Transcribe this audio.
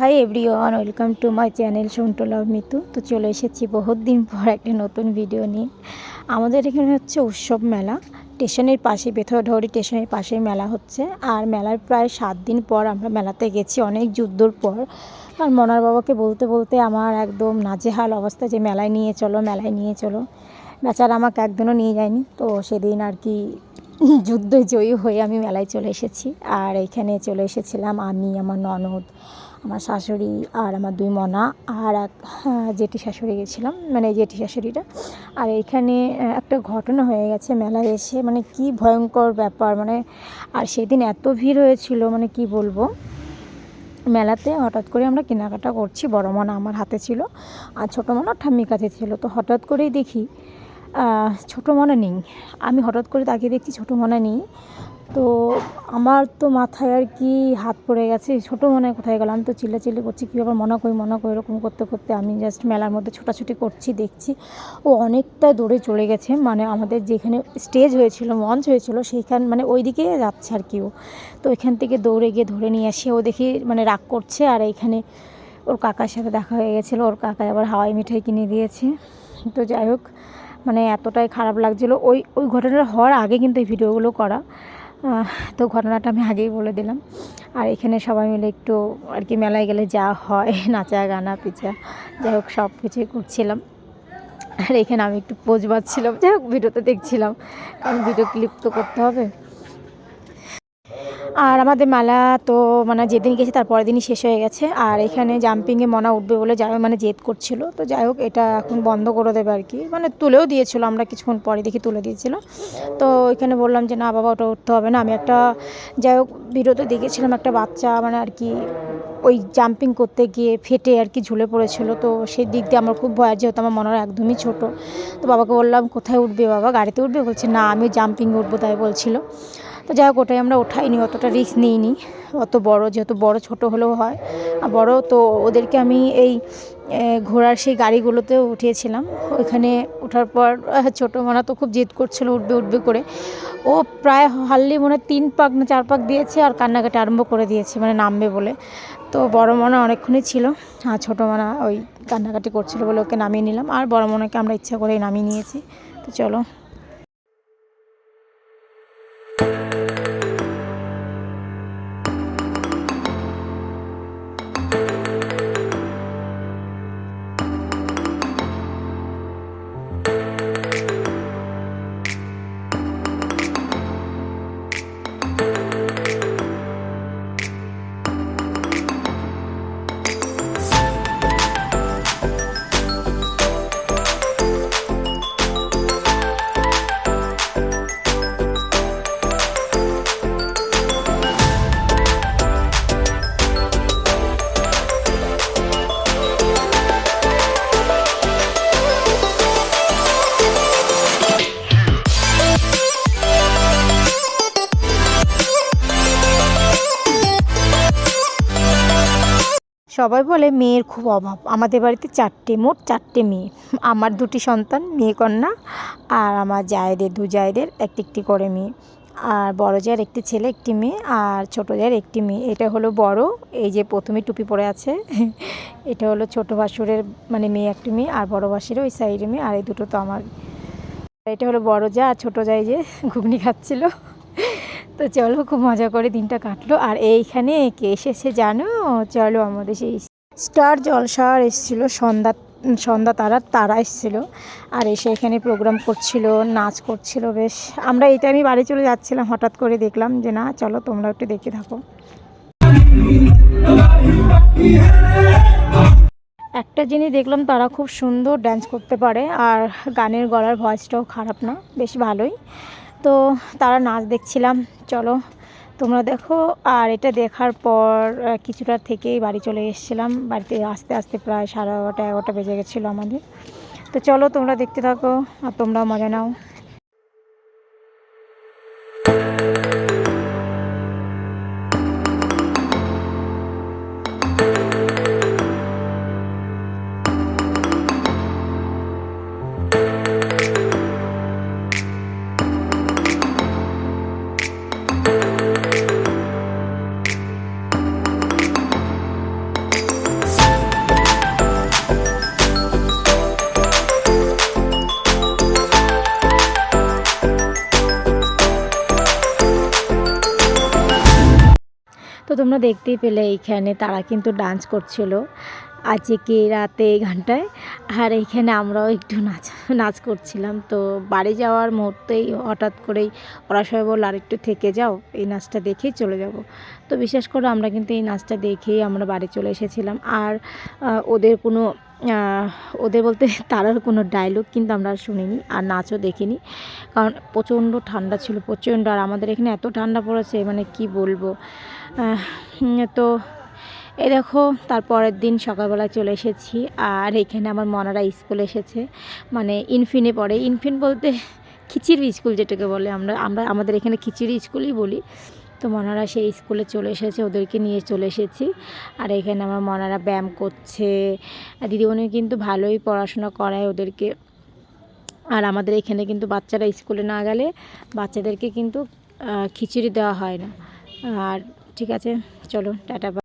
Hi everyone welcome to my channel Santu love Mitu তো চলে এসেছি বহুত দিন পর একটা নতুন ভিডিও নিয়ে। আমাদের এখানে হচ্ছে উৎসব মেলা। স্টেশনের পাশে বেথরডহরি স্টেশনের পাশে মেলা হচ্ছে। আর মেলার প্রায় সাত দিন পর আমরা মেলাতে গেছি, অনেক যুদ্ধর পর। আর মনার বাবাকে বলতে বলতে আমার একদম নাজেহাল অবস্থা যে মেলায় নিয়ে চলো, মেলায় নিয়ে চলো। বেচারা আমাকে একদিনও নিয়ে যায়নি। তো সেদিন আর কি যুদ্ধে জয়ী হয়ে আমি মেলায় চলে এসেছি। আর এইখানে চলে এসেছিলাম আমি, আমার ননদ। আমার শাশুড়ি আর আমার দুই মনা আর এক হ্যাঁ, জেঠি শাশুড়ি গেছিলাম মানে জেঠি শাশুড়িটা। আর এইখানে আহ, একটা ঘটনা হয়ে গেছে মেলায় এসে মানে কি ভয়ঙ্কর ব্যাপার মানে আর সেদিন এত ভিড় হয়েছিল মানে কি বলব? মেলাতে হঠাৎ করে আমরা কেনাকাটা করছি বড় মনা আমার হাতে ছিল আর ছোটো মনা ঠাম্মির কাছে ছিল। তো হঠাৎ করেই দেখি ছোটো মনা নেই। আমি হঠাৎ করে তাকিয়ে দেখছি ছোটো মনা নেই। তো আমার তো মাথায় আর কি হাত পড়ে গেছে, ছোটো মনে কোথায় গেলাম, তো চিল্লাচিল্লি করছি, কী ব্যাপার, মনে করি মনে করি, এরকম করতে করতে আমি জাস্ট মেলার মধ্যে ছোটাছুটি করছি, দেখছি, ও অনেকটা দূরে চলে গেছে মানে আমাদের যেখানে স্টেজ হয়েছিল, মঞ্চ হয়েছিল, সেইখান মানে ওই দিকে যাচ্ছে আর কি ও। তো ওইখান থেকে দৌড়ে গিয়ে ধরে নিয়ে আসি, ও দেখি মানে রাগ করছে, আর এইখানে ওর কাকার সাথে দেখা হয়ে গেছিল, ওর কাকা আবার হাওয়াই মিঠাই কিনে দিয়েছে। তো যাই হোক মানে এতটাই খারাপ লাগছিল, ওই ওই ঘটনাটা হওয়ার আগে কিন্তু এই ভিডিওগুলো করা। তো ঘটনাটা আমি আগেই বলে দিলাম। আর এখানে সবাই মিলে একটু আর কি মেলায় গেলে যা হয়, নাচা, গানা, পিচা, যাই হোক সব কিছুই করছিলাম। আর এখানে আমি একটু পোজ বাজছিলাম, যাই হোক ভিডিওতে দেখছিলাম। কারণ ভিডিও ক্লিপ তো করতে হবে। আর আমাদের মেলা তো মানে যেদিন গেছি তার পরের দিনই শেষ হয়ে গেছে। আর এখানে জাম্পিংয়ে মনা উঠবে বলে যাই মানে জেদ করছিল। তো যাই হোক, এটা এখন বন্ধ করে দেবে আর কি। মানে তুলেও দিয়েছিল, আমরা কিছুক্ষণ পরে দেখি তুলে দিয়েছিল। তো এখানে বললাম যে, না বাবা, ওটা উঠতে হবে না। আমি একটা, যাই হোক, ভিডিওতে দেখেছিলাম একটা বাচ্চা মানে আর কি, ওই জাম্পিং করতে গিয়ে ফেটে আর কি ঝুলে পড়েছিল। তো সেই দিক দিয়ে আমার খুব ভয়, যেহেতু আমার মনে হয় একদমই ছোট। তো বাবাকে বললাম, কোথায় উঠবে বাবা? গাড়িতে উঠবে? বলছে, না, আমি জাম্পিং উঠবো, তাই বলছিল। তো যাই হোক, ওটাই আমরা ওঠাইনি অতটা রিস্ক নিইনি। অত বড়, যেহেতু বড় ছোট হলেও হয়। আর বড় তো ওদেরকে আমি এই ঘোড়ার সেই গাড়িগুলোতে উঠিয়েছিলাম। ওইখানে ওঠার পর ছোটো মানা তো খুব জেদ করছিল, উঠবে উঠবে করে। ও প্রায় হারলি মনে তিন পাক না চার পাক দিয়েছে আর কান্নাকাটি আরম্ভ করে দিয়েছে মানে নামবে বলে। তো বড় মনা অনেকক্ষণই ছিল। আর ছোটো মানা ওই কান্নাকাটি করছিল বলে ওকে নামিয়ে নিলাম। আর বড় মনাকে আমরা ইচ্ছা করেই নামিয়ে নিয়েছি। তো চলো। সবাই বলে মেয়ের খুব অভাব। আমাদের বাড়িতে চারটে, মোট চারটে মেয়ে। আমার দুটি সন্তান, মেয়ে কন্যা আর আমার জায়েদের, দু জায়েদের, একটি একটি করে মেয়ে। আর বড় জায়ের একটি ছেলে, একটি মেয়ে আর ছোটো জায়ের একটি মেয়ে। এটা হলো বড়, এই যে প্রথমে টুপি পরে আছে। এটা হলো ছোটো ভাসুরের মানে মেয়ে একটি মেয়ে আর বড় ভাসুরের ওই সাইডে মেয়ে আর এই দুটো তো আমার এটা হলো বড় যা আর ছোটো যাই যে ঘুগনি খাচ্ছিল। তো চলো, খুব মজা করে দিনটা কাটলো। আর এইখানে কে এসেছে জানো? চলো আমাদের সেই স্টার জলসার এসেছিল, সন্ধ্যা সন্ধ্যা তারা তারা এসেছিল। আর এসে এখানে প্রোগ্রাম করছিল, নাচ করছিল বেশ। আমরা এই টাইমে বাড়ি চলে যাচ্ছিলাম, হঠাৎ করে দেখলাম যে না, চলো তোমরা একটু দেখে থাকো। একটা জিনিস দেখলাম, তারা খুব সুন্দর ড্যান্স করতে পারে। আর গানের গলার ভয়েসটাও খারাপ না, বেশ ভালোই। তো তারা নাচ দেখছিলাম। চলো তোমরা দেখো। আর এটা দেখার পর কিছুটা থেকেই বাড়ি চলে এসেছিলাম। বাড়িতে আস্তে আস্তে প্রায় সাড়ে এগারোটা এগারোটা বেজে গেছিল আমাদের। তো চলো তোমরা দেখতে থাকো আর তোমরাও মজা নাও। তোমরা দেখতেই পেলে এইখানে তারা কিন্তু ডান্স করছিল। আজকে রাতে এই গানটায় আর এইখানে আমরাও একটু নাচ নাচ করছিলাম। তো বাড়ি যাওয়ার মুহূর্তেই হঠাৎ করেই ওরা সবাই বলল আর একটু থেকে যাও, এই নাচটা দেখেই চলে যাব। তো বিশেষ করে আমরা কিন্তু এই নাচটা দেখেই আমরা বাড়ি চলে এসেছিলাম। আর ওদের কোনো ওদের বলতে তারার কোনো ডায়লগ কিন্তু আমরা শুনিনি আর নাচও দেখিনি। কারণ প্রচণ্ড ঠান্ডা ছিল, প্রচণ্ড। আর আমাদের এখানে এত ঠান্ডা পড়েছে মানে কি বলব? তো এই দেখো, তারপরের দিন সকালবেলা চলে এসেছি। আর এখানে আমার মনারা স্কুল এসেছে মানে ইনফিনে পড়ে। ইনফিন বলতে খিচিড়ি স্কুল যেটাকে বলে, আমরা আমরা, আমাদের এখানে খিচিড়ি স্কুলই বলি। তো মনারা সেই স্কুলে চলে এসেছে, ওদেরকে নিয়ে চলে এসেছি। আর এখানে আমার মনারা ব্যায়াম করছে। দিদিমণি কিন্তু ভালোই পড়াশোনা করায় ওদেরকে। আর আমাদের এখানে কিন্তু বাচ্চারা স্কুলে না গেলে বাচ্চাদেরকে কিন্তু খিচুড়ি দেওয়া হয় না। আর ঠিক আছে, চলো, টাটা